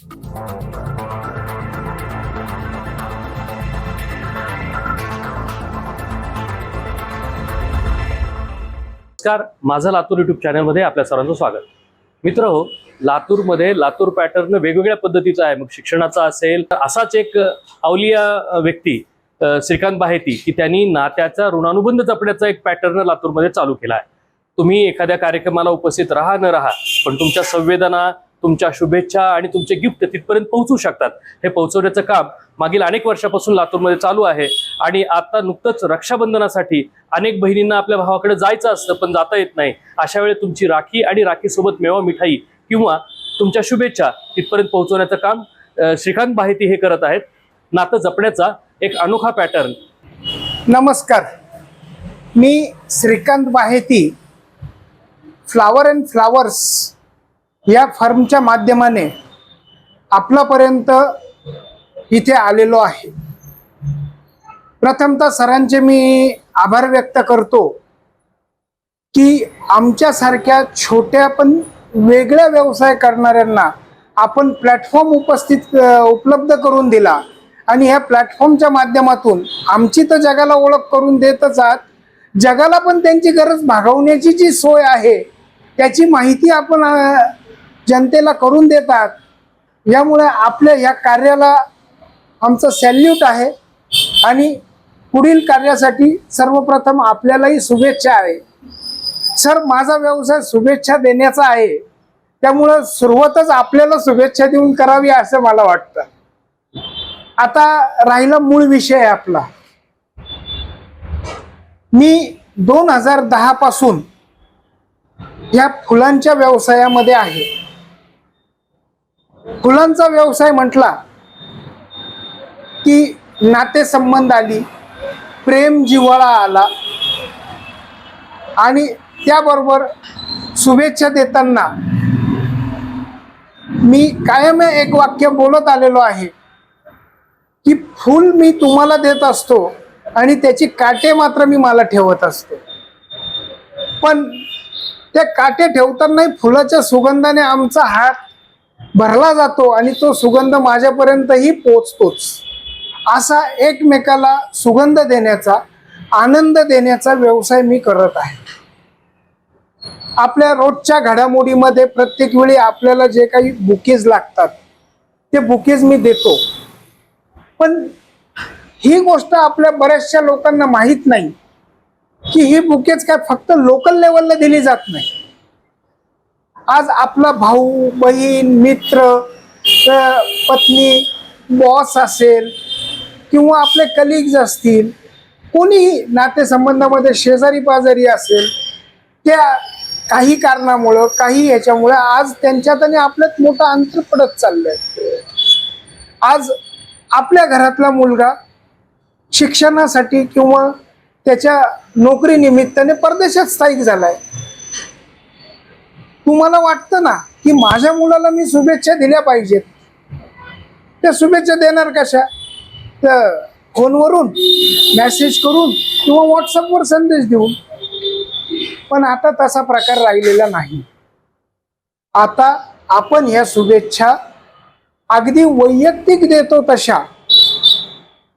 नमस्कार माझं लातूर युट्यूब चॅनलमध्ये आपल्या सर्वांचं स्वागत. मित्र हो लातूरमध्ये लातूर पॅटर्न वेगवेगळ्या पद्धतीचा आहे. मग शिक्षणाचा असेल तर असाच एक अवलिया व्यक्ती श्रीकांत बाहेती की त्यांनी नात्याचा ऋणानुबंध जपण्याचा एक पॅटर्न लातूरमध्ये चालू केला आहे. तुम्ही एखाद्या कार्यक्रमाला उपस्थित राहा न राहा पण तुमच्या संवेदना तुमच्या शुभेच्छा आणि तुमचे गिफ्ट तिथपर्यंत पोहोचू शकतात. हे पोहोचवण्याचं काम मागील अनेक वर्षापासून लातूरमध्ये चालू आहे. आणि आता नुकतंच रक्षाबंधनासाठी अनेक बहिणींना आपल्या भावाकडे जायचं असतं पण जाता येत नाही. अशा वेळी तुमची राखी आणि राखीसोबत मेवा मिठाई किंवा तुमच्या शुभेच्छा तिथपर्यंत पोहोचवण्याचं काम श्रीकांत बाहेती हे करत आहेत. नातं जपण्याचा एक अनोखा पॅटर्न नमस्कार. मी Shrikant Baheti flower and flowers या फर्मच्या माध्यमाने आपल्यापर्यंत इथे आलेलो आहे. प्रथमतः सरांचे मी आभार व्यक्त करतो की आमच्यासारख्या छोट्या पण वेगळ्या व्यवसाय करणाऱ्यांना आपण प्लॅटफॉर्म उपस्थित उपलब्ध करून दिला. आणि ह्या प्लॅटफॉर्मच्या माध्यमातून आमची तर जगाला ओळख करून देतच आहात. जगाला पण त्यांची गरज भागवण्याची जी सोय आहे त्याची माहिती आपण जनतेला करून देतात. यामुळे आपल्या ह्या कार्याला आमचं सॅल्यूट आहे. आणि पुढील कार्यासाठी सर्वप्रथम आपल्यालाही शुभेच्छा आहे. सर माझा व्यवसाय शुभेच्छा देण्याचा आहे. त्यामुळं सुरुवातच आपल्याला शुभेच्छा देऊन करावी असं मला वाटतं. आता राहिला मूळ विषय आपला. मी दोन हजार दहापासून या फुलांच्या व्यवसायामध्ये आहे. फुलांचा व्यवसाय म्हटला की नातेसंबंध आली प्रेम जिव्हाळा आला आणि त्याबरोबर शुभेच्छा देताना मी कायम एक वाक्य बोलत आलेलो आहे की फूल मी तुम्हाला देत असतो आणि त्याची काटे मात्र मी मला ठेवत असतो. पण ते काटे ठेवतानाही फुलाच्या सुगंधाने आमचा हात भरला जातो आणि तो सुगंध माझ्यापर्यंतही पोचतोच. असा एकमेकाला सुगंध देण्याचा आनंद देण्याचा व्यवसाय मी करत आहे. आपल्या रोजच्या घडामोडीमध्ये प्रत्येक वेळी आपल्याला जे काही बुकेज लागतात ते बुकेज मी देतो. पण ही गोष्ट आपल्या बऱ्याचशा लोकांना माहीत नाही की ही बुकेज काय फक्त लोकल लेवलला दिली जात नाही. आज आपला भाऊ बहीण मित्र पत्नी बॉस असेल किंवा आपले कलिग्ज असतील कोणीही नातेसंबंधामध्ये शेजारी पाजारी असेल त्या काही कारणामुळं काही ह्याच्यामुळं आज त्यांच्यात आणि आपल्यात मोठं अंतर पडत चाललंय. आज आपल्या घरातला मुलगा शिक्षणासाठी किंवा त्याच्या नोकरीनिमित्ताने परदेशात स्थायिक झालाय. तुम्हाला वाटतं ना की माझ्या मुलाला मी शुभेच्छा दिल्या पाहिजेत? त्या शुभेच्छा देणार कशा? तर फोनवरून मेसेज करून किंवा व्हॉट्सअपवर संदेश देऊन. पण आता तसा प्रकार राहिलेला नाही. आता आपण ह्या शुभेच्छा अगदी वैयक्तिक देतो तशा.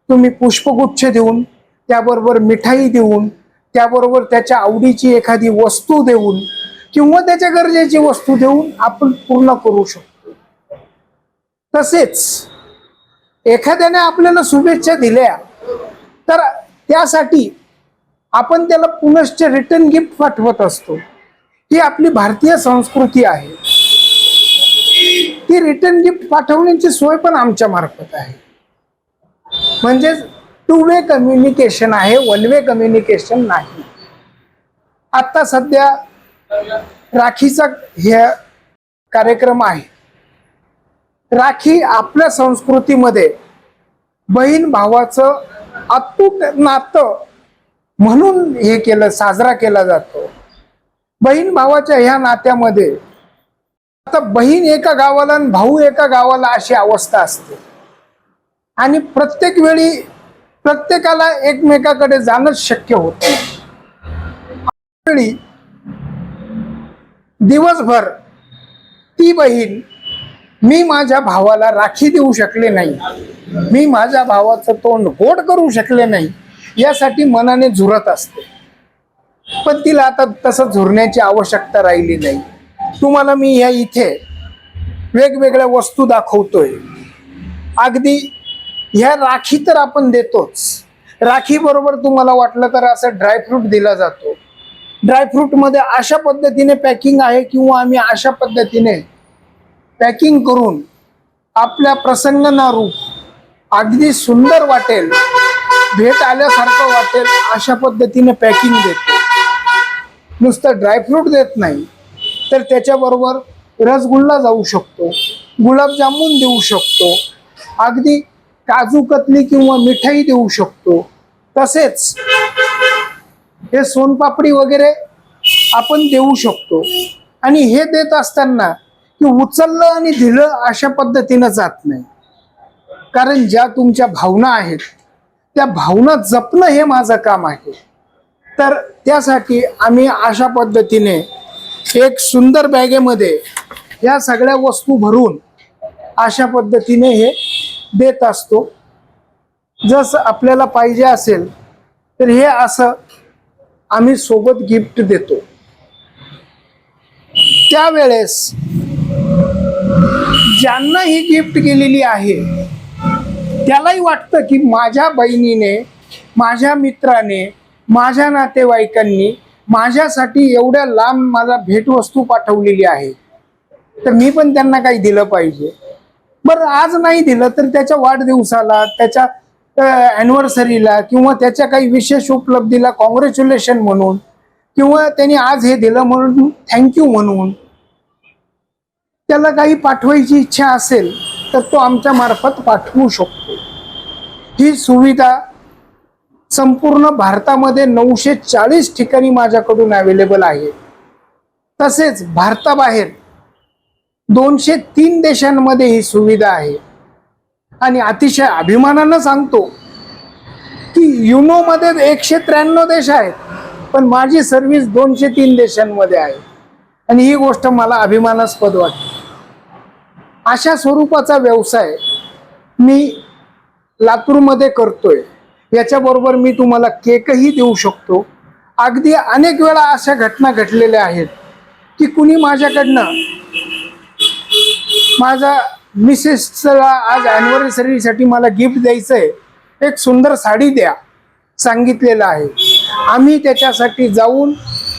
तुम्ही पुष्पगुच्छ देऊन त्याबरोबर मिठाई देऊन त्याबरोबर त्याच्या आवडीची एखादी वस्तू देऊन किंवा त्याच्या गरजेची वस्तू देऊन आपण पूर्ण करू शकतो. तसेच एखाद्याने आपल्याला शुभेच्छा दिल्या तर त्यासाठी आपण त्याला पुनश्च रिटर्न गिफ्ट पाठवत असतो. ही आपली भारतीय संस्कृती आहे. ती रिटर्न गिफ्ट पाठवण्याची सोय पण आमच्या मार्फत आहे. म्हणजेच टू वे कम्युनिकेशन आहे वन वे कम्युनिकेशन नाही. आता सध्या राखीचा हे कार्यक्रम आहे. राखी आपल्या संस्कृतीमध्ये बहीण भावाचं अतूट नातं म्हणून हे केलं साजरा केला जातो. बहीण भावाच्या ह्या नात्यामध्ये आता बहीण एका गावाला आणि भाऊ एका गावाला अशी अवस्था असते. आणि प्रत्येक वेळी प्रत्येकाला एकमेकाकडे जाणंच शक्य होत वेळी दिवसभर ती बहीण मी माझ्या भावाला राखी देऊ शकले नाही. मी माझ्या भावाचं तोंड गोड करू शकले नाही. यासाठी मनाने झुरत असते. पण तिला आता तसं झुरण्याची आवश्यकता राहिली नाही. तुम्हाला मी ह्या इथे वेगवेगळ्या वस्तू दाखवतोय. अगदी ह्या राखी तर आपण देतोच. राखी बरोबर तुम्हाला वाटलं तर असं ड्रायफ्रूट दिला जातो. ड्रायफ्रूटमध्ये अशा पद्धतीने पॅकिंग आहे किंवा आम्ही अशा पद्धतीने पॅकिंग करून आपल्या प्रसंगनारूप अगदी सुंदर वाटेल भेट आल्यासारखं वाटेल अशा पद्धतीने पॅकिंग देतो. नुसतं ड्रायफ्रूट देत नाही तर त्याच्याबरोबर रसगुल्ला जाऊ शकतो गुलाबजामुन देऊ शकतो अगदी काजू कतली किंवा मिठाई देऊ शकतो. तसेच हे सोनपापडी वगैरे आपण देऊ शकतो. आणि हे देत असताना की उचललं आणि दिलं अशा पद्धतीनं जात नाही. कारण ज्या तुमच्या भावना आहेत त्या भावना जपणं हे माझं काम आहे. तर त्यासाठी आम्ही अशा पद्धतीने एक सुंदर बॅगेमध्ये या सगळ्या वस्तू भरून अशा पद्धतीने हे देत असतो. जसं आपल्याला पाहिजे असेल तर हे असं आम्ही सोबत गिफ्ट देतो. त्यावेळेस ज्यांना ही गिफ्ट केलेली आहे त्यालाही वाटतं की माझ्या बहिणीने माझ्या मित्राने माझ्या नातेवाईकांनी माझ्यासाठी एवढ्या लांब मला भेटवस्तू पाठवलेली आहे. तर मी पण त्यांना काही दिलं पाहिजे. बरं आज नाही दिलं तर त्याच्या वाढदिवसाला त्याच्या अॅनिव्हर्सरीला किंवा त्याच्या काही विशेष उपलब्धीला कॉंग्रॅच्युलेशन म्हणून किंवा त्यांनी आज हे दिलं म्हणून थँक्यू म्हणून त्याला काही पाठवायची इच्छा असेल तर तो आमच्या मार्फत पाठवू शकतो. ही सुविधा संपूर्ण भारतामध्ये नऊशे चाळीस ठिकाणी माझ्याकडून अवेलेबल आहे. तसेच भारताबाहेर दोनशे तीन देशांमध्ये ही सुविधा आहे. आणि अतिशय अभिमानानं सांगतो की युनोमध्ये एकशे त्र्याण्णव देश आहेत पण माझी सर्व्हिस दोनशे तीन देशांमध्ये आहे. आणि ही गोष्ट मला अभिमानास्पद वाटते. अशा स्वरूपाचा व्यवसाय मी लातूरमध्ये करतोय. याच्याबरोबर मी तुम्हाला केकही देऊ शकतो. अगदी अनेक वेळा अशा घटना घडलेल्या आहेत की कुणी माझ्याकडनं माझा मिसेसला आज अॅनिव्हर्सरीसाठी मला गिफ्ट द्यायचं आहे एक सुंदर साडी द्या सांगितलेलं आहे. आम्ही त्याच्यासाठी जाऊन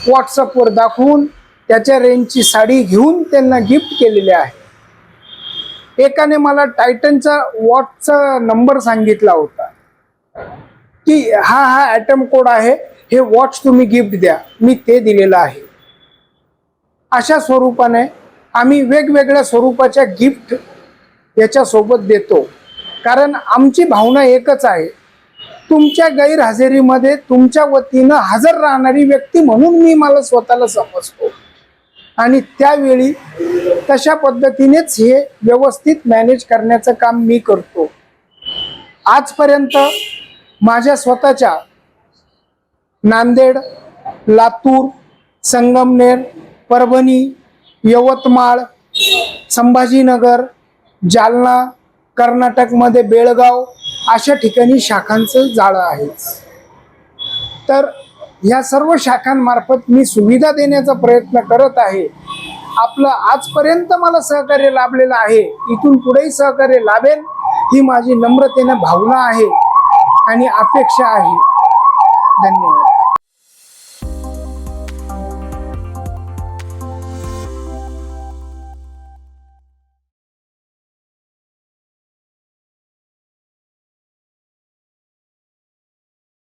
व्हॉट्सअपवर दाखवून त्याच्या रेंजची साडी घेऊन त्यांना गिफ्ट केलेली आहे. एकाने मला टायटनचा वॉचचा नंबर सांगितला होता. की हा हा ॲटम कोड आहे हे वॉच तुम्ही गिफ्ट द्या. मी ते दिलेलं आहे. अशा स्वरूपाने आम्ही वेगवेगळ्या स्वरूपाच्या गिफ्ट याच्यासोबत देतो. कारण आमची भावना एकच आहे. तुमच्या गैरहजेरीमध्ये तुमच्या वतीनं हजर राहणारी व्यक्ती म्हणून मी मला स्वतःला समजतो. आणि त्यावेळी तशा पद्धतीनेच हे व्यवस्थित मॅनेज करण्याचं काम मी करतो. आजपर्यंत माझ्या स्वतःच्या नांदेड लातूर संगमनेर परभणी यवतमाळ संभाजीनगर जालना कर्नाटकमध्ये बेळगाव अशा ठिकाणी शाखांचं जाळं आहे तर ह्या सर्व शाखांमार्फत मी सुविधा देण्याचा प्रयत्न करत आहे. आपलं आजपर्यंत मला सहकार्य लाभलेलं आहे. इथून पुढेही सहकार्य लाभेल ही माझी नम्रतेनं भावना आहे आणि अपेक्षा आहे. धन्यवाद.